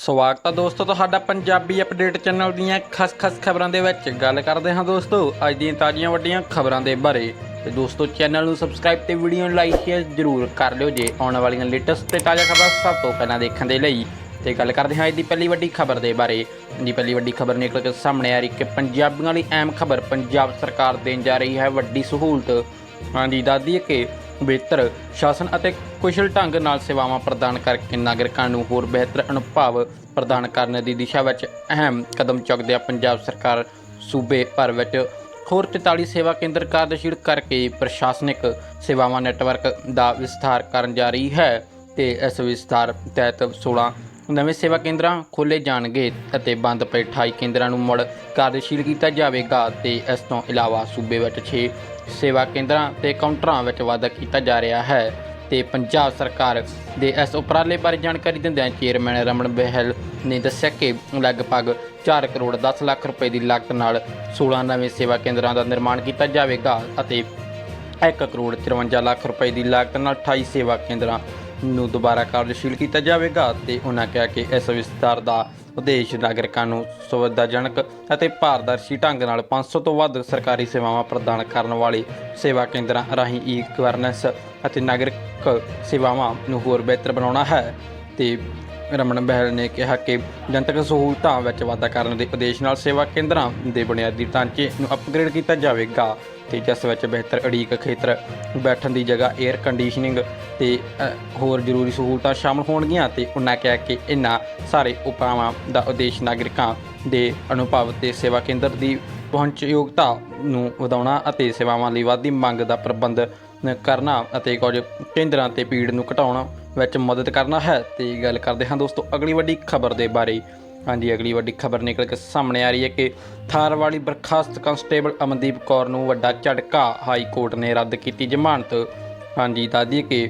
ਸਵਾਗਤ ਹੈ ਦੋਸਤੋ, ਤੁਹਾਡਾ ਪੰਜਾਬੀ ਅਪਡੇਟ ਚੈਨਲ ਦੀਆਂ ਖਸ-ਖਸ ਖਬਰਾਂ ਦੇ ਵਿੱਚ। ਗੱਲ ਕਰਦੇ ਹਾਂ ਦੋਸਤੋ, ਅੱਜ ਦੀਆਂ ਤਾਜ਼ੀਆਂ ਵੱਡੀਆਂ ਖਬਰਾਂ ਦੇ ਬਾਰੇ। ਤੇ ਦੋਸਤੋ, ਚੈਨਲ ਨੂੰ ਸਬਸਕ੍ਰਾਈਬ ਤੇ ਵੀਡੀਓ ਨੂੰ ਲਾਈਕ ਸ਼ੇਅਰ ਜ਼ਰੂਰ ਕਰ ਲਿਓ ਜੇ ਆਉਣ ਵਾਲੀਆਂ ਲੇਟੈਸਟ ਤੇ ਤਾਜ਼ਾ ਖਬਰਾਂ ਸਭ ਤੋਂ ਪਹਿਲਾਂ ਦੇਖਣ ਦੇ ਲਈ। ਤੇ ਗੱਲ ਕਰਦੇ ਹਾਂ ਅੱਜ ਦੀ ਪਹਿਲੀ ਵੱਡੀ ਖਬਰ ਦੇ ਬਾਰੇ। ਦੀ ਪਹਿਲੀ ਵੱਡੀ ਖਬਰ ਨਿਕਲ ਕੇ ਸਾਹਮਣੇ ਆ ਰਹੀ ਕਿ ਪੰਜਾਬੀਆਂ ਲਈ ਅਹਿਮ ਖਬਰ ਪੰਜਾਬ ਸਰਕਾਰ ਦੇਣ ਜਾ ਰਹੀ ਹੈ ਵੱਡੀ ਸਹੂਲਤ। ਹਾਂਜੀ ਦਾਦੀ ਕਿ ਬਿਹਤਰ ਸ਼ਾਸਨ ਅਤੇ ਕੁਸ਼ਲ ਢੰਗ ਨਾਲ ਸੇਵਾਵਾਂ ਪ੍ਰਦਾਨ ਕਰਕੇ ਨਾਗਰਿਕਾਂ ਨੂੰ ਹੋਰ ਬਿਹਤਰ ਅਨੁਭਵ ਪ੍ਰਦਾਨ ਕਰਨ ਦੀ ਦਿਸ਼ਾ ਵਿੱਚ ਅਹਿਮ ਕਦਮ ਚੁੱਕਦਿਆਂ ਪੰਜਾਬ ਸਰਕਾਰ ਸੂਬੇ ਭਰ ਵਿੱਚ ਹੋਰ 44 ਸੇਵਾ ਕੇਂਦਰ ਕਾਰਜਸ਼ੀਲ ਕਰਕੇ ਪ੍ਰਸ਼ਾਸਨਿਕ ਸੇਵਾਵਾਂ ਨੈੱਟਵਰਕ ਦਾ ਵਿਸਥਾਰ ਕਰਨ ਜਾ ਰਹੀ ਹੈ ਤੇ ਇਸ ਵਿਸਥਾਰ ਤਹਿਤ 16 ਨਵੇਂ ਸੇਵਾ ਕੇਂਦਰਾਂ ਖੋਲੇ ਜਾਣਗੇ ਅਤੇ ਬੰਦ ਪਏ 28 ਕੇਂਦਰਾਂ ਨੂੰ ਮੁੜ ਕਾਰਜਸ਼ੀਲ ਕੀਤਾ ਜਾਵੇਗਾ ਤੇ ਇਸ ਤੋਂ ਇਲਾਵਾ ਸੂਬੇ ਵਿੱਚ 6 ਸੇਵਾ ਕੇਂਦਰਾਂ ਤੇ ਕਾਊਂਟਰਾਂ ਵਿੱਚ ਵਾਧਾ ਕੀਤਾ ਜਾ ਰਿਹਾ ਹੈ ਤੇ ਪੰਜਾਬ ਸਰਕਾਰ ਦੇ ਇਸ ਉਪਰਾਲੇ ਬਾਰੇ ਜਾਣਕਾਰੀ ਦਿੰਦਿਆਂ ਚੇਅਰਮੈਨ ਰਮਨ ਬਹਿਲ ਨੇ ਦੱਸਿਆ ਕਿ ਲਗਭਗ 4 ਕਰੋੜ 10 ਲੱਖ ਰੁਪਏ ਦੀ ਲਾਗਤ ਨਾਲ 16 ਨਵੇਂ ਸੇਵਾ ਕੇਂਦਰਾਂ ਦਾ ਨਿਰਮਾਣ ਕੀਤਾ ਜਾਵੇਗਾ ਅਤੇ 1 ਕਰੋੜ 53 ਲੱਖ ਰੁਪਏ ਦੀ ਲਾਗਤ ਨਾਲ 28 ਸੇਵਾ ਕੇਂਦਰਾਂ ਨੂੰ ਦੁਬਾਰਾ ਕਾਰਜਸ਼ੀਲ ਕੀਤਾ ਜਾਵੇਗਾ ਤੇ ਉਹਨਾਂ ਕਿਹਾ ਕਿ ਇਸ ਵਿਸਤਾਰ ਦਾ ਉਦੇਸ਼ ਨਾਗਰਿਕਾਂ ਨੂੰ ਸੁਵਿਧਾਜਨਕ ਅਤੇ ਪਾਰਦਰਸ਼ੀ ਢੰਗ ਨਾਲ 500 ਤੋਂ ਵੱਧ ਸਰਕਾਰੀ ਸੇਵਾਵਾਂ ਪ੍ਰਦਾਨ ਕਰਨ ਵਾਲੇ ਸੇਵਾ ਕੇਂਦਰਾਂ ਰਾਹੀਂ ਈ ਗਵਰਨੈਂਸ ਅਤੇ ਨਾਗਰਿਕ ਸੇਵਾਵਾਂ ਨੂੰ ਹੋਰ ਬਿਹਤਰ ਬਣਾਉਣਾ ਹੈ ਤੇ ਰਮਨ ਬਹਿਲ ਨੇ ਕਿਹਾ ਕਿ ਜਨਤਕ ਸਹੂਲਤਾਂ ਵਿੱਚ ਵਾਧਾ ਕਰਨ ਦੇ ਉਦੇਸ਼ ਨਾਲ ਸੇਵਾ ਕੇਂਦਰਾਂ ਦੇ ਬੁਨਿਆਦੀ ਢਾਂਚੇ ਨੂੰ ਅਪਗ੍ਰੇਡ ਕੀਤਾ ਜਾਵੇਗਾ ਤੇ ਜਿਸ ਵਿੱਚ ਬਿਹਤਰ ਅੜੀਕ ਖੇਤਰ, ਬੈਠਣ ਦੀ ਜਗ੍ਹਾ 에ਅਰ ਕੰਡੀਸ਼ਨਿੰਗ ਤੇ ਹੋਰ ਜ਼ਰੂਰੀ ਸਹੂਲਤਾਂ ਸ਼ਾਮਲ ਹੋਣਗੀਆਂ ਤੇ ਉਹਨਾਂ ਕਿਹਾ ਕਿ ਇਹਨਾਂ ਸਾਰੇ ਉਪਾਵਾਂ ਦਾ ਉਦੇਸ਼ ਨਾਗਰਿਕਾਂ ਦੇ ਅਨੁਭਵ ਤੇ ਸੇਵਾ ਕੇਂਦਰ ਦੀ ਪਹੁੰਚਯੋਗਤਾ ਨੂੰ ਵਧਾਉਣਾ ਅਤੇ ਸੇਵਾਵਾਂ ਲਈ ਵਾਧੀ ਮੰਗ ਦਾ ਪ੍ਰਬੰਧ ਕਰਨਾ ਅਤੇ ਕੁਝ ਕੇਂਦਰਾਂ ਤੇ ਭੀੜ ਨੂੰ ਘਟਾਉਣਾ ਵਿੱਚ ਮਦਦ ਕਰਨਾ ਹੈ ਤੇ ਗੱਲ ਕਰਦੇ ਹਾਂ ਦੋਸਤੋ ਅਗਲੀ ਵੱਡੀ ਖਬਰ ਦੇ ਬਾਰੇ। ਹਾਂਜੀ, ਅਗਲੀ ਵੱਡੀ ਖਬਰ ਨਿਕਲ ਕੇ ਸਾਹਮਣੇ ਆ ਰਹੀ ਹੈ ਕਿ ਥਾਰ ਵਾਲੀ ਬਰਖਾਸਤ ਕਨਸਟੇਬਲ ਅਮਨਦੀਪ ਕੌਰ ਨੂੰ ਵੱਡਾ ਝਟਕਾ ਹਾਈ ਕੋਰਟ ਨੇ ਰੱਦ ਕੀਤੀ ਜ਼ਮਾਨਤ। ਹਾਂਜੀ ਦੱਸਦੀ ਕਿ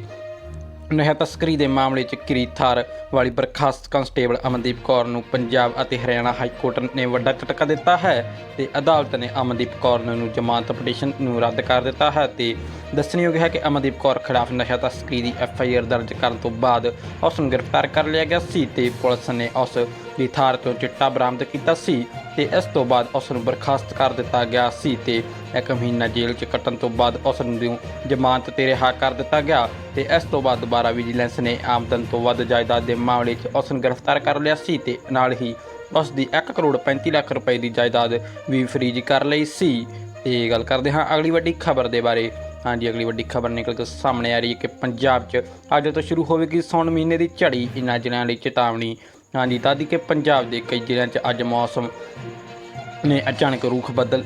ਨਸ਼ਾ ਤਸਕਰੀ ਦੇ ਮਾਮਲੇ 'ਚ ਕਿਰੀਥਾਰ ਵਾਲੀ ਬਰਖਾਸਤ ਕਨਸਟੇਬਲ ਅਮਨਦੀਪ ਕੌਰ ਨੂੰ ਪੰਜਾਬ ਅਤੇ ਹਰਿਆਣਾ ਹਾਈ ਕੋਰਟ ਨੇ ਵੱਡਾ ਝਟਕਾ ਦਿੱਤਾ ਹੈ ਤੇ ਅਦਾਲਤ ਨੇ ਅਮਨਦੀਪ ਕੌਰ ਨੂੰ ਜ਼ਮਾਨਤ ਪਟੀਸ਼ਨ ਨੂੰ ਰੱਦ ਕਰ ਦਿੱਤਾ ਹੈ ਤੇ ਦੱਸਣਯੋਗ ਹੈ ਕਿ ਅਮਨਦੀਪ ਕੌਰ ਖਿਲਾਫ ਨਸ਼ਾ ਤਸਕਰੀ ਦੀ ਐਫ ਆਈ ਆਰ ਦਰਜ ਕਰਨ ਤੋਂ ਬਾਅਦ ਉਸ ਨੂੰ ਗ੍ਰਿਫਤਾਰ ਕਰ ਲਿਆ ਗਿਆ ਸੀ ਤੇ ਪੁਲਿਸ ਨੇ ਉਸ ਦੀ ਥਾਰ ਤੋਂ ਚਿੱਟਾ ਬਰਾਮਦ ਕੀਤਾ ਸੀ ਤੇ ਇਸ ਤੋਂ ਬਾਅਦ ਉਸ ਨੂੰ ਬਰਖਾਸਤ ਕਰ ਦਿੱਤਾ ਗਿਆ ਸੀ ਤੇ ਇੱਕ ਮਹੀਨਾ ਜੇਲ੍ਹ 'ਚ ਕੱਟਣ ਤੋਂ ਬਾਅਦ ਉਸ ਨੂੰ ਜ਼ਮਾਨਤ ਤੇ ਰਿਹਾ ਕਰ ਦਿੱਤਾ ਗਿਆ ਤੇ ਇਸ ਤੋਂ ਬਾਅਦ ਦੁਬਾਰਾ ਵਿਜੀਲੈਂਸ ਨੇ ਆਮਦਨ ਤੋਂ ਵੱਧ ਜਾਇਦਾਦ ਦੇ ਮਾਮਲੇ 'ਚ ਉਸ ਨੂੰ ਗ੍ਰਿਫਤਾਰ ਕਰ ਲਿਆ ਸੀ ਤੇ ਨਾਲ ਹੀ ਉਸ ਦੀ 1 ਕਰੋੜ 35 ਲੱਖ ਰੁਪਏ ਦੀ ਜਾਇਦਾਦ ਵੀ ਫਰੀਜ਼ ਕਰ ਲਈ ਸੀ। ਤੇ ਗੱਲ ਕਰਦੇ ਹਾਂ ਅਗਲੀ ਵੱਡੀ ਖਬਰ ਦੇ ਬਾਰੇ। ਹਾਂਜੀ, ਅਗਲੀ ਵੱਡੀ ਖਬਰ ਨਿਕਲ ਕੇ ਸਾਹਮਣੇ ਆ ਰਹੀ ਹੈ ਕਿ ਪੰਜਾਬ 'ਚ ਅੱਜ ਤੋਂ ਸ਼ੁਰੂ ਹੋਵੇਗੀ ਸੌਣ ਮਹੀਨੇ ਦੀ ਝੜੀ। ਇਨ੍ਹਾਂ ਜ਼ਿਲ੍ਹਿਆਂ ਲਈ ਚੇਤਾਵਨੀ ਹਾਂਜੀ, ਤਾਂ ਦੀ ਕਿ ਪੰਜਾਬ ਦੇ ਕਈ ਜ਼ਿਲ੍ਹਿਆਂ 'ਚ ਅੱਜ ਮੌਸਮ ਨੇ ਅਚਾਨਕ ਰੁਖ ਬਦਲ,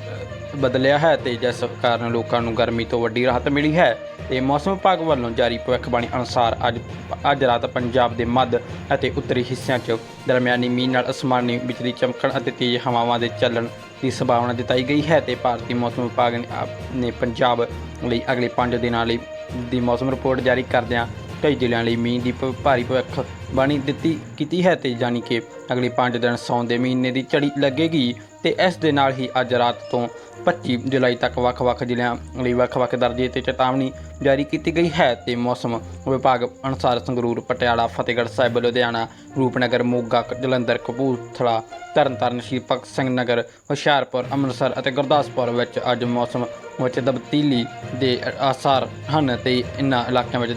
ਬਦਲਿਆ ਹੈ ਤੇ ਜਿਸ ਕਾਰਨ ਲੋਕਾਂ ਨੂੰ ਗਰਮੀ ਤੋਂ ਵੱਡੀ ਰਾਹਤ ਮਿਲੀ ਹੈ। ਤੇ ਮੌਸਮ ਵਿਭਾਗ ਵੱਲੋਂ ਜਾਰੀ ਭਵਿੱਖਬਾਣੀ ਅਨੁਸਾਰ ਅੱਜ ਅੱਜ ਰਾਤ ਪੰਜਾਬ ਦੇ ਮੱਧ ਅਤੇ ਉੱਤਰੀ ਹਿੱਸਿਆਂ 'ਚ ਦਰਮਿਆਨੀ ਮੀਂਹ ਨਾਲ ਅਸਮਾਨੀ ਬਿਜਲੀ ਚਮਕਣ ਅਤੇ ਤੇਜ਼ ਹਵਾਵਾਂ ਦੇ ਚੱਲਣ ਦੀ ਸੰਭਾਵਨਾ ਜਤਾਈ ਗਈ ਹੈ ਤੇ ਭਾਰਤੀ ਮੌਸਮ ਵਿਭਾਗ ਨੇ ਨੇ ਪੰਜਾਬ ਲਈ ਅਗਲੇ 5 ਦਿਨਾਂ ਲਈ ਦੀ ਮੌਸਮ ਰਿਪੋਰਟ ਜਾਰੀ ਕਰਦਿਆਂ ਕਈ ਜ਼ਿਲ੍ਹਿਆਂ ਲਈ ਮੀਂਹ ਦੀ ਭਾਰੀ ਭਵਿੱਖ ਬਾਣੀ ਦਿੱਤੀ, ਕੀਤੀ ਹੈ ਤੇ ਜਾਣੀ ਕਿ ਅਗਲੇ 5 ਦਿਨ ਸੌਣ ਦੇ ਮਹੀਨੇ ਦੀ ਝੜੀ ਲੱਗੇਗੀ ਤੇ ਇਸ ਦੇ ਨਾਲ ਹੀ ਅੱਜ ਰਾਤ ਤੋਂ 25 ਜੁਲਾਈ ਤੱਕ ਵੱਖ-ਵੱਖ ਜ਼ਿਲ੍ਹਿਆਂ ਲਈ ਵੱਖ-ਵੱਖ ਦਰਜੇ ਤੇ ਚੇਤਾਵਨੀ ਜਾਰੀ ਕੀਤੀ ਗਈ ਹੈ ਤੇ ਮੌਸਮ ਵਿਭਾਗ ਅਨੁਸਾਰ ਸੰਗਰੂਰ, ਪਟਿਆਲਾ, ਫਤਿਹਗੜ੍ਹ ਸਾਹਿਬ, ਲੁਧਿਆਣਾ, ਰੂਪਨਗਰ, ਮੋਗਾ, ਜਲੰਧਰ, ਕਪੂਰਥਲਾ, ਤਰਨਤਾਰਨ ਸ਼੍ਰੀ ਭਗਤ ਸਿੰਘ ਨਗਰ, ਹੁਸ਼ਿਆਰਪੁਰ, ਅੰਮ੍ਰਿਤਸਰ ਅਤੇ ਗੁਰਦਾਸਪੁਰ ਵਿੱਚ ਅੱਜ ਮੌਸਮ ਵਿੱਚ ਤਬਦੀਲੀ ਦੇ ਆਸਾਰ ਹਨ ਤੇ ਇਨ੍ਹਾਂ ਇਲਾਕਿਆਂ ਵਿੱਚ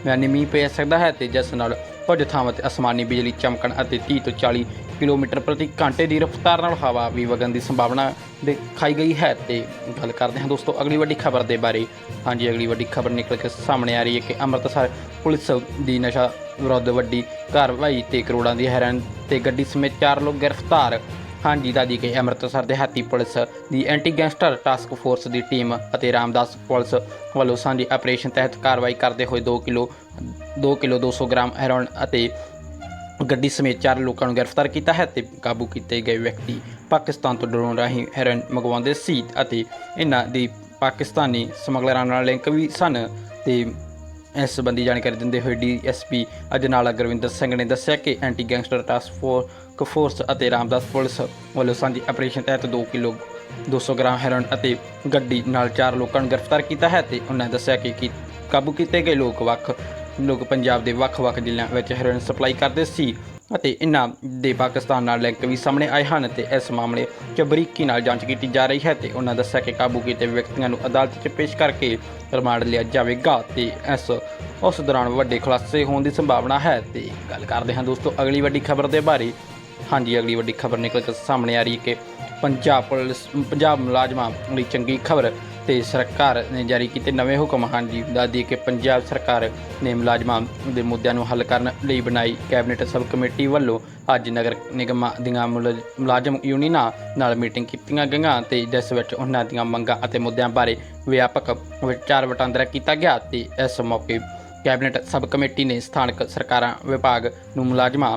ਦਰਮਿਆਨੀ ਮੀਂਹ ਪੈ ਸਕਦਾ ਹੈ ਤੇ ਜਿਸ ਨਾਲ ਕੁਝ ਥਾਵਾਂ ਤੇ ਅਸਮਾਨੀ ਬਿਜਲੀ ਚਮਕਣ ਅਤੇ 30 ਤੋਂ 40 ਕਿਲੋਮੀਟਰ ਪ੍ਰਤੀ ਘੰਟੇ ਦੀ ਰਫ਼ਤਾਰ ਨਾਲ ਹਵਾ ਵੀ ਵਗਣ ਦੀ ਸੰਭਾਵਨਾ ਦਿਖਾਈ ਗਈ ਹੈ ਤੇ ਗੱਲ ਕਰਦੇ ਹਾਂ ਦੋਸਤੋ ਅਗਲੀ ਵੱਡੀ ਖਬਰ ਦੇ ਬਾਰੇ। ਹਾਂਜੀ, ਅਗਲੀ ਵੱਡੀ ਖਬਰ ਨਿਕਲ ਕੇ ਸਾਹਮਣੇ ਆ ਰਹੀ ਹੈ ਕਿ ਅੰਮ੍ਰਿਤਸਰ ਪੁਲਿਸ ਦੀ ਨਸ਼ਾ ਵਿਰੁੱਧ ਵੱਡੀ ਕਾਰਵਾਈ ਤੇ ਕਰੋੜਾਂ ਦੀ ਹੈਰਾਨ ਤੇ ਗੱਡੀ ਸਮੇਤ ਚਾਰ ਲੋਕ ਗ੍ਰਿਫਤਾਰ ਹਾਂਜੀ, ਦਾਦੀ ਕਿ, ਅੰਮ੍ਰਿਤਸਰ ਦਿਹਾਤੀ ਪੁਲਿਸ ਦੀ ਐਂਟੀ ਗੈਂਗਸਟਰ ਟਾਸਕ ਫੋਰਸ ਦੀ ਟੀਮ ਅਤੇ ਰਾਮਦਾਸ ਪੁਲਿਸ ਵੱਲੋਂ ਸਾਂਝੀ ਆਪਰੇਸ਼ਨ ਤਹਿਤ ਕਾਰਵਾਈ ਕਰਦੇ ਹੋਏ 2 ਕਿਲੋ 2 ਕਿਲੋ 200 ਗ੍ਰਾਮ ਹੈਰੋਇਨ ਅਤੇ ਗੱਡੀ ਸਮੇਤ ਚਾਰ ਲੋਕਾਂ ਨੂੰ ਗ੍ਰਿਫਤਾਰ ਕੀਤਾ ਹੈ ਤੇ ਕਾਬੂ ਕੀਤੇ ਗਏ ਵਿਅਕਤੀ ਪਾਕਿਸਤਾਨ ਤੋਂ ਡਰੋਨ ਰਾਹੀਂ ਹੈਰੋਇਨ ਮੰਗਵਾਉਂਦੇ ਸੀ ਅਤੇ ਇਹਨਾਂ ਦੀ ਪਾਕਿਸਤਾਨੀ ਸਮਗਲਰਾਂ ਨਾਲ ਲਿੰਕ ਵੀ ਸਨ ਤੇ ਇਸ ਸੰਬੰਧੀ ਜਾਣਕਾਰੀ ਦਿੰਦੇ ਹੋਏ ਡੀਐਸਪੀ ਅਜਨਾਲਾ ਗੁਰਵਿੰਦਰ ਸਿੰਘ ਨੇ ਦੱਸਿਆ ਕਿ anti gangster task force force ਅਤੇ ਰਾਮਦਾਸ ਪੁਲਿਸ ਵੱਲੋਂ ਸਾਂਝੀ ਆਪਰੇਸ਼ਨ ਤਹਿਤ 2 ਕਿਲੋ 200 ਗ੍ਰਾਮ ਹੈਰੋਇਨ ਅਤੇ ਗੱਡੀ ਨਾਲ ਚਾਰ ਲੋਕਾਂ ਨੂੰ ਗ੍ਰਿਫਤਾਰ ਕੀਤਾ ਹੈ ਤੇ ਉਹਨਾਂ ਦੱਸਿਆ ਕਿ ਕੀ ਕਾਬੂ ਕੀਤੇ ਗਏ ਲੋਕ ਵੱਖ, ਲੋਕ ਪੰਜਾਬ ਦੇ ਵੱਖ-ਵੱਖ ਜ਼ਿਲ੍ਹਿਆਂ ਵਿੱਚ ਹੈਰੋਇਨ ਸਪਲਾਈ ਕਰਦੇ ਸੀ। ਅਤੇ ਇਹਨਾਂ ਦੇ ਪਾਕਿਸਤਾਨ ਨਾਲ ਲਿੰਕ ਵੀ ਸਾਹਮਣੇ ਆਏ ਹਨ ਤੇ ਇਸ ਮਾਮਲੇ 'ਚ ਬਰੀਕੀ ਨਾਲ ਜਾਂਚ ਕੀਤੀ ਜਾ ਰਹੀ ਹੈ ਤੇ ਉਹਨਾਂ ਦੱਸਿਆ ਕਿ ਕਾਬੂ ਕੀਤੇ ਵਿਅਕਤੀਆਂ ਨੂੰ ਅਦਾਲਤ 'ਚ ਪੇਸ਼ ਕਰਕੇ ਰਿਮਾਂਡ ਲਿਆ ਜਾਵੇਗਾ ਤੇ ਇਸ, ਉਸ ਦੌਰਾਨ ਵੱਡੇ ਖੁਲਾਸੇ ਹੋਣ ਦੀ ਸੰਭਾਵਨਾ ਹੈ ਤੇ ਗੱਲ ਕਰਦੇ ਹਾਂ ਦੋਸਤੋ ਅਗਲੀ ਵੱਡੀ ਖਬਰ ਦੇ ਬਾਰੇ। ਹਾਂਜੀ, ਅਗਲੀ ਵੱਡੀ ਖਬਰ ਨਿਕਲ ਕੇ ਸਾਹਮਣੇ ਆ ਰਹੀ ਹੈ ਕਿ ਪੰਜਾਬ ਪੁਲਿਸ, ਪੰਜਾਬ ਮੁਲਾਜ਼ਮਾਂ ਲਈ ਚੰਗੀ ਖਬਰ ਤੇ ਸਰਕਾਰ ਨੇ ਜਾਰੀ ਕੀਤੇ ਨਵੇਂ ਹੁਕਮ ਹਨ ਜੀ ਦੱਸਦੀ ਕਿ ਪੰਜਾਬ ਸਰਕਾਰ ਨੇ ਮੁਲਾਜ਼ਮਾਂ ਦੇ ਮੁੱਦਿਆਂ ਨੂੰ ਹੱਲ ਕਰਨ ਲਈ ਬਣਾਈ ਕੈਬਨਿਟ ਸਬ ਕਮੇਟੀ ਵੱਲੋਂ ਅੱਜ ਨਗਰ ਨਿਗਮਾਂ ਦੀਆਂ ਮੁਲ- ਮੁਲਾਜ਼ਮ ਯੂਨੀਅਨਾਂ ਨਾਲ ਮੀਟਿੰਗ ਕੀਤੀਆਂ ਗਈਆਂ ਤੇ ਜਿਸ ਵਿੱਚ ਉਹਨਾਂ ਦੀਆਂ ਮੰਗਾਂ ਅਤੇ ਮੁੱਦਿਆਂ ਬਾਰੇ ਵਿਆਪਕ ਵਿਚਾਰ ਵਟਾਂਦਰਾ ਕੀਤਾ ਗਿਆ ਤੇ ਇਸ ਮੌਕੇ ਕੈਬਨਿਟ ਸਬ ਕਮੇਟੀ ਨੇ ਸਥਾਨਕ ਸਰਕਾਰਾਂ ਵਿਭਾਗ ਨੂੰ ਮੁਲਾਜ਼ਮਾਂ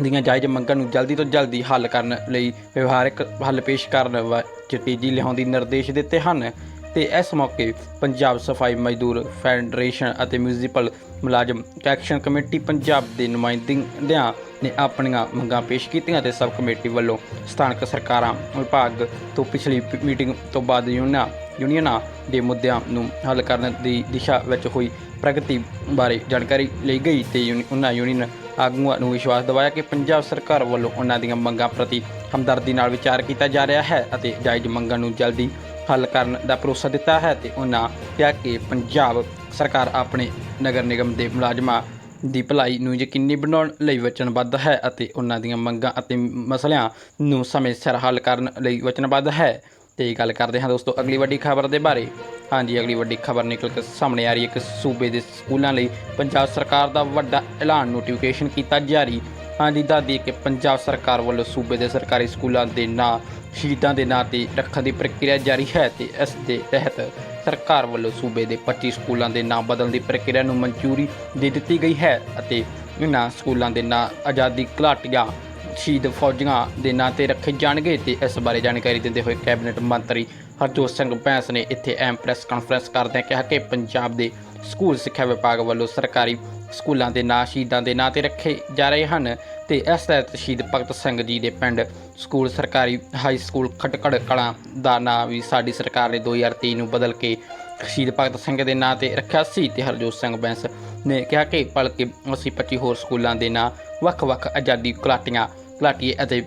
ਦੀਆਂ ਜਾਇਜ਼ ਮੰਗਾਂ ਨੂੰ ਜਲਦੀ ਤੋਂ ਜਲਦੀ ਹੱਲ ਕਰਨ ਲਈ ਵਿਵਹਾਰਕ ਹੱਲ ਪੇਸ਼ ਕਰਨ ਵਿੱਚ ਤੇਜ਼ੀ ਲਿਆਉਣ ਦੀ ਨਿਰਦੇਸ਼ ਦਿੱਤੇ ਹਨ ਤੇ ਇਸ ਮੌਕੇ ਪੰਜਾਬ ਸਫ਼ਾਈ ਮਜ਼ਦੂਰ ਫੈਡਰੇਸ਼ਨ ਅਤੇ ਮਿਊਨਿਸਪਲ ਮੁਲਾਜ਼ਮ ਐਕਸ਼ਨ ਕਮੇਟੀ ਪੰਜਾਬ ਦੇ ਨੁਮਾਇੰਦਿਆਂ ਨੇ ਆਪਣੀਆਂ ਮੰਗਾਂ ਪੇਸ਼ ਕੀਤੀਆਂ ਤੇ ਸਬ ਕਮੇਟੀ ਵੱਲੋਂ ਸਥਾਨਕ ਸਰਕਾਰਾਂ, ਵਿਭਾਗ ਤੋਂ ਪਿਛਲੀ ਮੀਟਿੰਗ ਤੋਂ ਬਾਅਦ ਯੂਨੀਅਨਾਂ ਯੂਨੀਅਨਾਂ ਦੇ ਮੁੱਦਿਆਂ ਨੂੰ ਹੱਲ ਕਰਨ ਦੀ ਦਿਸ਼ਾ ਵਿੱਚ ਹੋਈ ਪ੍ਰਗਤੀ ਬਾਰੇ ਜਾਣਕਾਰੀ ਲਈ ਗਈ ਤੇ ਯੂਨੀ- ਉਹਨਾਂ ਯੂਨੀਅਨ ਆਗੂਆਂ ਨੂੰ ਵਿਸ਼ਵਾਸ ਦਿਵਾਇਆ ਕਿ ਪੰਜਾਬ ਸਰਕਾਰ ਵੱਲੋਂ ਉਹਨਾਂ ਦੀਆਂ ਮੰਗਾਂ ਪ੍ਰਤੀ ਹਮਦਰਦੀ ਨਾਲ ਵਿਚਾਰ ਕੀਤਾ ਜਾ ਰਿਹਾ ਹੈ ਅਤੇ ਜਾਇਜ਼ ਮੰਗਾਂ ਨੂੰ ਜਲਦੀ ਹੱਲ ਕਰਨ ਦਾ ਭਰੋਸਾ ਦਿੱਤਾ ਹੈ ਤੇ ਉਹਨਾਂ ਕਿਹਾ ਕਿ ਪੰਜਾਬ ਸਰਕਾਰ ਆਪਣੇ ਨਗਰ ਨਿਗਮ ਦੇ ਮੁਲਾਜ਼ਮਾਂ ਦੀ ਭਲਾਈ ਨੂੰ ਯਕੀਨੀ ਬਣਾਉਣ ਲਈ ਵਚਨਬੱਧ ਹੈ ਅਤੇ ਉਹਨਾਂ ਦੀਆਂ ਮੰਗਾਂ ਅਤੇ ਮਸਲਿਆਂ ਨੂੰ ਸਮੇਂ ਸਿਰ ਹੱਲ ਕਰਨ ਲਈ ਵਚਨਬੱਧ ਹੈ। ਤੇ ਗੱਲ ਕਰਦੇ ਹਾਂ ਦੋਸਤੋ ਅਗਲੀ ਵੱਡੀ ਖਬਰ ਦੇ ਬਾਰੇ। ਹਾਂਜੀ, ਅਗਲੀ ਵੱਡੀ ਖਬਰ ਨਿਕਲ ਕੇ ਸਾਹਮਣੇ ਆ ਰਹੀ ਹੈ ਕਿ ਸੂਬੇ ਦੇ ਸਕੂਲਾਂ ਲਈ ਪੰਜਾਬ ਸਰਕਾਰ ਦਾ ਵੱਡਾ ਐਲਾਨ ਨੋਟੀਫਿਕੇਸ਼ਨ ਕੀਤਾ ਜਾਰੀ। ਹਾਂਜੀ ਦੱਸਦੀ ਕਿ ਪੰਜਾਬ ਸਰਕਾਰ ਵੱਲੋਂ ਸੂਬੇ ਦੇ ਸਰਕਾਰੀ ਸਕੂਲਾਂ ਦੇ ਨਾਂ, ਸ਼ਹੀਦਾਂ ਦੇ ਨਾਂ ਤੇ ਰੱਖਣ ਦੀ ਪ੍ਰਕਿਰਿਆ ਜਾਰੀ ਹੈ ਤੇ ਇਸ ਦੇ ਤਹਿਤ ਸਰਕਾਰ ਵੱਲੋਂ ਸੂਬੇ ਦੇ 25 ਸਕੂਲਾਂ ਦੇ ਨਾਂ ਬਦਲਣ ਦੀ ਪ੍ਰਕਿਰਿਆ ਨੂੰ ਮਨਜ਼ੂਰੀ ਦੇ ਦਿੱਤੀ ਗਈ ਹੈ ਅਤੇ ਇਹਨਾਂ ਸਕੂਲਾਂ ਦੇ ਨਾਂ ਆਜ਼ਾਦੀ ਘੁਲਾਟੀਆਂ ਸ਼ਹੀਦ ਫੌਜੀਆਂ ਦੇ ਨਾਂ ਤੇ ਰੱਖੇ ਜਾਣਗੇ ਤੇ ਇਸ ਬਾਰੇ ਜਾਣਕਾਰੀ ਦਿੰਦੇ ਹੋਏ ਕੈਬਨਿਟ ਮੰਤਰੀ ਹਰਜੋਤ ਸਿੰਘ ਬੈਂਸ ਨੇ ਇੱਥੇ ਐਮ ਪ੍ਰੈਸ ਕਾਨਫਰੰਸ ਕਰਦਿਆਂ ਕਿਹਾ ਕਿ ਪੰਜਾਬ ਦੇ ਸਕੂਲ ਸਿੱਖਿਆ ਵਿਭਾਗ ਵੱਲੋਂ ਸਰਕਾਰੀ ਸਕੂਲਾਂ ਦੇ ਨਾਂ ਸ਼ਹੀਦਾਂ ਦੇ ਨਾਂ ਤੇ ਰੱਖੇ ਜਾ ਰਹੇ ਹਨ ਤੇ ਇਸ ਤਹਿਤ ਸ਼ਹੀਦ ਭਗਤ ਸਿੰਘ ਜੀ ਦੇ ਪਿੰਡ ਸਕੂਲ ਸਰਕਾਰੀ ਹਾਈ ਸਕੂਲ ਖਟਕੜ ਕਲਾਂ ਦਾ ਨਾਂ ਵੀ ਸਾਡੀ ਸਰਕਾਰ ਨੇ 2023 ਨੂੰ ਬਦਲ ਕੇ ਸ਼ਹੀਦ ਭਗਤ ਸਿੰਘ ਦੇ ਨਾਂ ਤੇ ਰੱਖਿਆ ਸੀ ਤੇ ਹਰਜੋਤ ਸਿੰਘ ਬੈਂਸ ਨੇ ਕਿਹਾ ਕਿ ਭਲਕੇ ਅਸੀਂ 25 ਹੋਰ ਸਕੂਲਾਂ ਦੇ ਨਾਂ ਵੱਖ-ਵੱਖ ਆਜ਼ਾਦੀ ਘੁਲਾਟੀਆਂ ਘੁਲਾਟੀਏ ਅਤੇ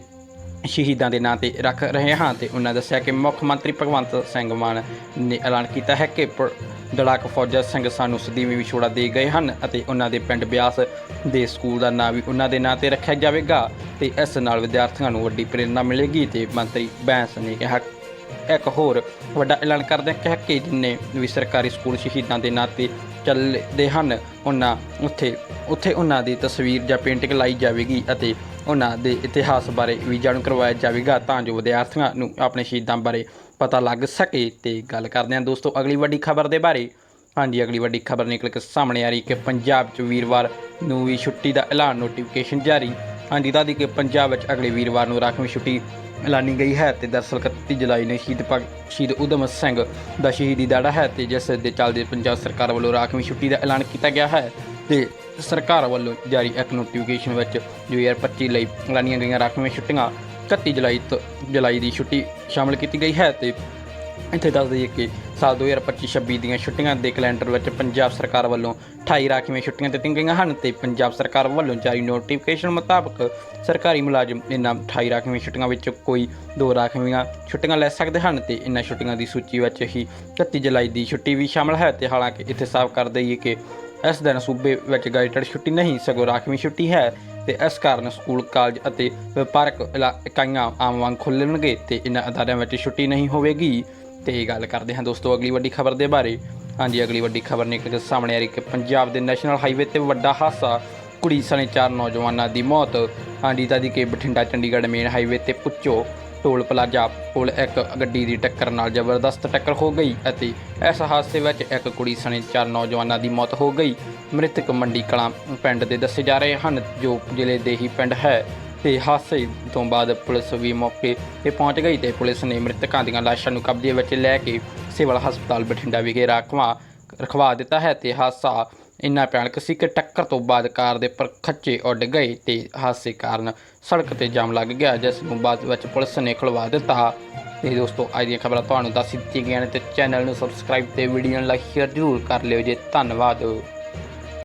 ਸ਼ਹੀਦਾਂ ਦੇ ਨਾਂ ਤੇ ਰੱਖ ਰਹੇ ਹਾਂ ਤੇ ਉਹਨਾਂ ਦੱਸਿਆ ਕਿ ਮੁੱਖ ਮੰਤਰੀ ਭਗਵੰਤ ਸਿੰਘ ਮਾਨ ਨੇ ਐਲਾਨ ਕੀਤਾ ਹੈ ਕਿ ਪ- ਫੌਜਾ ਸਿੰਘ ਸਾਨੂੰ ਸਦੀਵੀ ਵਿਛੋੜਾ ਦੇ ਗਏ ਹਨ ਅਤੇ ਉਹਨਾਂ ਦੇ ਪਿੰਡ ਬਿਆਸ ਦੇ ਸਕੂਲ ਦਾ ਨਾਂ ਵੀ ਉਹਨਾਂ ਦੇ ਨਾਂ ਤੇ ਰੱਖਿਆ ਜਾਵੇਗਾ ਤੇ ਇਸ ਨਾਲ ਵਿਦਿਆਰਥੀਆਂ ਨੂੰ ਵੱਡੀ ਪ੍ਰੇਰਣਾ ਮਿਲੇਗੀ ਤੇ ਮੰਤਰੀ ਬੈਂਸ ਨੇ ਕਿਹਾ, ਇੱਕ ਹੋਰ ਵੱਡਾ ਐਲਾਨ ਕਰਦੇ ਕਿਹਾ ਕਿ ਜਿੰਨੇ ਵੀ ਸਰਕਾਰੀ ਸਕੂਲ ਸ਼ਹੀਦਾਂ ਦੇ ਨਾਂ ਤੇ ਚੱਲਦੇ ਹਨ, ਉਹਨਾਂ ਉੱਥੇ ਉੱਥੇ ਉਹਨਾਂ ਦੀ ਤਸਵੀਰ ਜਾਂ ਪੇਂਟਿੰਗ ਲਾਈ ਜਾਵੇਗੀ ਅਤੇ ਉਹਨਾਂ ਦੇ ਇਤਿਹਾਸ ਬਾਰੇ ਵੀ ਜਾਣੂ ਕਰਵਾਇਆ ਜਾਵੇਗਾ, ਤਾਂ ਜੋ ਵਿਦਿਆਰਥੀਆਂ ਨੂੰ ਆਪਣੇ ਸ਼ਹੀਦਾਂ ਬਾਰੇ ਪਤਾ ਲੱਗ ਸਕੇ ਤੇ ਗੱਲ ਕਰਦੇ ਹਾਂ ਦੋਸਤੋ, ਅਗਲੀ ਵੱਡੀ ਖਬਰ ਦੇ ਬਾਰੇ। ਹਾਂਜੀ, ਅਗਲੀ ਵੱਡੀ ਖਬਰ ਨਿਕਲ ਕੇ ਸਾਹਮਣੇ ਆ ਰਹੀ ਕਿ ਪੰਜਾਬ 'ਚ ਵੀਰਵਾਰ ਨੂੰ ਵੀ ਛੁੱਟੀ ਦਾ ਐਲਾਨ ਨੋਟੀਫਿਕੇਸ਼ਨ ਜਾਰੀ। ਹਾਂਜੀ ਦੱਸਦੀ ਕਿ ਪੰਜਾਬ ਵਿੱਚ ਅਗਲੇ ਵੀਰਵਾਰ ਨੂੰ ਰਾਖਵੀਂ ਛੁੱਟੀ ਐਲਾਨੀ ਗਈ ਹੈ ਤੇ ਦਰਅਸਲ 31 ਜੁਲਾਈ ਨੂੰ ਸ਼ਹੀਦ ਭਗਤ ਸ਼ਹੀਦ ਉਦਮ ਸਿੰਘ ਦਾ ਸ਼ਹੀਦੀ ਦਾੜਾ ਹੈ ਤੇ ਜਿਸ ਦੇ ਚੱਲਦੇ ਪੰਜਾਬ ਸਰਕਾਰ ਵੱਲੋਂ ਰਾਖਵੀਂ ਛੁੱਟੀ ਦਾ ਐਲਾਨ ਕੀਤਾ ਗਿਆ ਹੈ। ਤੇ ਸਰਕਾਰ ਵੱਲੋਂ ਜਾਰੀ ਇੱਕ ਨੋਟੀਫਿਕੇਸ਼ਨ ਵਿੱਚ 2025 ਲਈ ਐਲਾਨੀਆਂ ਗਈਆਂ ਰਾਖਵੀਆਂ ਛੁੱਟੀਆਂ 31 ਜੁਲਾਈ ਤੋਂ ਜੁਲਾਈ ਦੀ ਛੁੱਟੀ ਸ਼ਾਮਲ ਕੀਤੀ ਗਈ ਹੈ ਤੇ ਇੱਥੇ ਦੱਸ ਦਈਏ ਕਿ ਸਾਲ 2025-26 ਦੀਆਂ ਛੁੱਟੀਆਂ ਦੇ ਕੈਲੰਡਰ ਵਿੱਚ ਪੰਜਾਬ ਸਰਕਾਰ ਵੱਲੋਂ 28 ਰਾਖਵੀਆਂ ਛੁੱਟੀਆਂ ਦਿੱਤੀਆਂ ਗਈਆਂ ਹਨ ਤੇ ਪੰਜਾਬ ਸਰਕਾਰ ਵੱਲੋਂ ਜਾਰੀ ਨੋਟੀਫਿਕੇਸ਼ਨ ਮੁਤਾਬਕ ਸਰਕਾਰੀ ਮੁਲਾਜ਼ਮ ਇਹਨਾਂ 28 ਰਾਖਵੀਆਂ ਛੁੱਟੀਆਂ ਵਿੱਚ ਕੋਈ ਦੋ ਰਾਖਵੀਆਂ ਛੁੱਟੀਆਂ ਲੈ ਸਕਦੇ ਹਨ ਤੇ ਇਹਨਾਂ ਛੁੱਟੀਆਂ ਦੀ ਸੂਚੀ ਵਿੱਚ ਹੀ 31 ਜੁਲਾਈ ਦੀ ਛੁੱਟੀ ਵੀ ਸ਼ਾਮਲ ਹੈ ਤੇ ਹਾਲਾਂਕਿ ਇੱਥੇ ਸਾਫ਼ ਕਰ ਦਈਏ ਕਿ ਇਸ ਦਿਨ ਸੂਬੇ ਵਿੱਚ ਗਾਈਡਡ ਛੁੱਟੀ ਨਹੀਂ, ਸਗੋਂ ਰਾਖਵੀਂ ਛੁੱਟੀ ਹੈ ਤੇ ਇਸ ਕਾਰਨ ਸਕੂਲ, ਕਾਲਜ ਅਤੇ ਵਪਾਰਕ ਇਲਾ- ਇਕਾਈਆਂ ਆਮ ਵਾਂਗ ਖੁੱਲ੍ਹਣਗੇ ਤੇ ਇਹਨਾਂ ਅਦਾਰਿਆਂ ਵਿੱਚ ਛੁੱਟੀ ਨਹੀਂ ਹੋਵੇਗੀ। ਤੇ ਗੱਲ ਕਰਦੇ ਹਾਂ ਦੋਸਤੋ, ਅਗਲੀ ਵੱਡੀ ਖਬਰ ਦੇ ਬਾਰੇ। ਹਾਂਜੀ, ਅਗਲੀ ਵੱਡੀ ਖਬਰ ਨਿਕਲ ਕੇ ਸਾਹਮਣੇ ਆ ਰਹੀ ਕਿ ਪੰਜਾਬ ਦੇ ਨੈਸ਼ਨਲ ਹਾਈਵੇ ਤੇ ਵੱਡਾ ਹਾਦਸਾ, ਕੁੜੀ ਸਣੇ ਚਾਰ ਨੌਜਵਾਨਾਂ ਦੀ ਮੌਤ। ਹਾਂਜੀ ਤਾਂ ਦੀ ਕਿ ਬਠਿੰਡਾ, ਚੰਡੀਗੜ੍ਹ ਮੇਨ ਹਾਈਵੇ ਤੇ ਪੁੱਚੋ ਟੋਲ ਪਲਾਜ਼ਾ ਕੋਲ ਇੱਕ ਗੱਡੀ ਦੀ ਟੱਕਰ ਨਾਲ ਜ਼ਬਰਦਸਤ ਟੱਕਰ ਹੋ ਗਈ ਅਤੇ ਇਸ ਹਾਦਸੇ ਵਿੱਚ ਇੱਕ ਕੁੜੀ ਸਣੇ ਚਾਰ ਨੌਜਵਾਨਾਂ ਦੀ ਮੌਤ ਹੋ ਗਈ। ਮ੍ਰਿਤਕ ਮੰਡੀ ਕਲਾਂ ਪਿੰਡ ਦੇ ਦੱਸੇ ਜਾ ਰਹੇ ਹਨ, ਜੋ ਜ਼ਿਲ੍ਹੇ ਦੇ ਹੀ ਪਿੰਡ ਹੈ। ਤੇ ਹਾਦਸੇ ਤੋਂ ਬਾਅਦ ਪੁਲਿਸ ਵੀ ਮੌਕੇ ਤੇ ਪਹੁੰਚ ਗਈ ਤੇ ਪੁਲਿਸ ਨੇ ਮ੍ਰਿਤਕਾਂ ਦੀਆਂ ਲਾਸ਼ਾਂ ਨੂੰ ਕਬਜ਼ੇ ਵਿੱਚ ਲੈ ਕੇ ਸਿਵਲ ਹਸਪਤਾਲ ਬਠਿੰਡਾ ਵਿਖੇ ਰਾਖਵਾ ਰਖਵਾ ਦਿੱਤਾ ਹੈ ਤੇ ਹਾਦਸਾ ਇੰਨਾ ਭਿਆਨਕ ਸੀ ਕਿ ਟੱਕਰ ਤੋਂ ਬਾਅਦ ਕਾਰ ਦੇ ਪਰ ਖੱਚੇ ਉੱਡ ਗਏ ਤੇ ਹਾਦਸੇ ਕਾਰਨ ਸੜਕ ਤੇ ਜਾਮ ਲੱਗ ਗਿਆ, ਜਿਸ ਨੂੰ ਬਾਅਦ ਵਿੱਚ ਪੁਲਿਸ ਨੇ ਖੁਲਵਾ ਦਿੱਤਾ। ਤੇ ਦੋਸਤੋ, ਅੱਜ ਦੀਆਂ ਖਬਰਾਂ ਤੁਹਾਨੂੰ ਦੱਸ ਦਿੱਤੀਆਂ ਗਈਆਂ ਨੇ ਤੇ ਚੈਨਲ ਨੂੰ ਸਬਸਕ੍ਰਾਈਬ ਤੇ ਵੀਡੀਓ ਨੂੰ ਲਾਈਕ ਸ਼ੇਅਰ ਜ਼ਰੂਰ ਕਰ ਲਿਓ ਜੀ। ਧੰਨਵਾਦ।